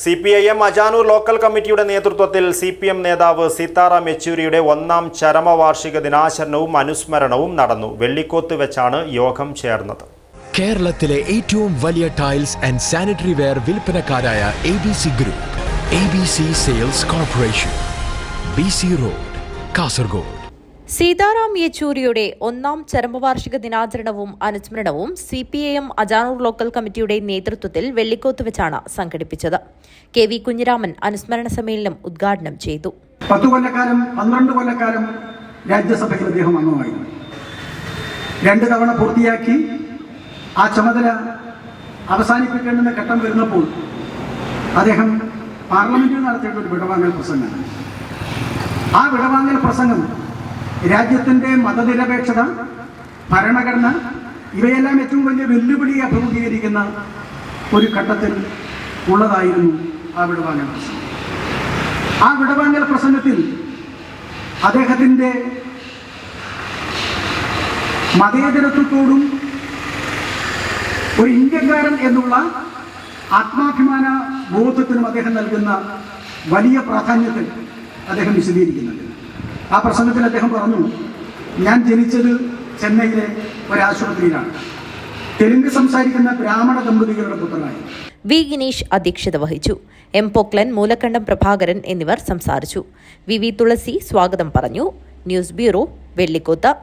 C P I M Ajanur local കമ്മിറ്റിയുടെ നേതൃത്വത്തിൽ C P M നേതാവ് സീതാറാം യെച്ചൂരിയുടെ ഒന്നാം ചരമവാർഷിക ദിനാചരണവും അനുസ്മരണവും നടന്നു. വെള്ളിക്കോത്ത് വെച്ചാണ് യോഗം ചേർന്നത്. കേരളത്തിലെ ഏറ്റവും വലിയ tiles and sanitary ware വിൽപ്പനക്കാരായ A B C group A B C sales corporation B C road Kasaragod. Sitaram യെച്ചൂരിയുടെ ഒന്നാം ചരമവാർഷിക ദിനാചരണവും അനുസ്മരണവും C P I Ajanur local കമ്മിറ്റിയുടെ നേതൃത്വത്തിൽ വെള്ളിക്കോത്ത് വെച്ചാണ് സംഘടിപ്പിച്ചത്. കെ വി കുഞ്ഞിരാമൻ അനുസ്മരണ സമ്മേളനം ഉദ്ഘാടനം ചെയ്തു. പത്തു കൊല്ലക്കാലം പന്ത്രണ്ട് കൊല്ലക്കാലം രാജ്യസഭയിൽ അദ്ദേഹം അംഗമായിരുന്നു. രണ്ട് തവണ പൂർത്തിയാക്കി ആ ചുമതല അവസാനിപ്പിക്കേണ്ടുന്ന ഘട്ടം വരുന്നപ്പോൾ അദ്ദേഹം പാർലമെന്റിൽ നടത്തിയിട്ട് ഒരു വിടവാങ്ങൽ പ്രസംഗമാണ്. ആ വിടവാങ്ങൽ പ്രസംഗം രാജ്യത്തിന്റെ മതനിരപേക്ഷത ഭരണഘടന ഇവയെല്ലാം ഏറ്റവും വലിയ വെല്ലുവിളി അഭിമുഖീകരിക്കുന്ന ഒരു ഘട്ടത്തിൽ ഉള്ളതായിരുന്നു ആ വിടവാങ്ങൽ പ്രസംഗം. ആ വിടവാങ്ങൽ പ്രസംഗത്തിൽ അദ്ദേഹത്തിന്റെ മതേതരത്വത്തോടും ഒരു ഇന്ത്യക്കാരൻ എന്നുള്ള ആത്മാഭിമാന ബോധത്തിനും അദ്ദേഹം നൽകുന്ന വലിയ പ്രാധാന്യത്തിൽ അദ്ദേഹം വിശദീകരിക്കുന്നുണ്ട്. ആ പ്രസംഗത്തിൽ അദ്ദേഹം പറഞ്ഞു ഞാൻ ജനിച്ചത് ചെന്നൈയിലെ ഒരാശുപത്രിയിലാണ്. തെലുങ്ക് സംസാരിക്കുന്ന ബ്രാഹ്മണ ദമ്പതികളുടെ പുത്രനായി. വി ഗിനീഷ് അധ്യക്ഷത വഹിച്ചു. എം പൊക്ലൻ മൂലക്കണ്ടം പ്രഭാകരൻ എന്നിവർ സംസാരിച്ചു. വി വി തുളസി സ്വാഗതം പറഞ്ഞു. News bureau Vellikoth.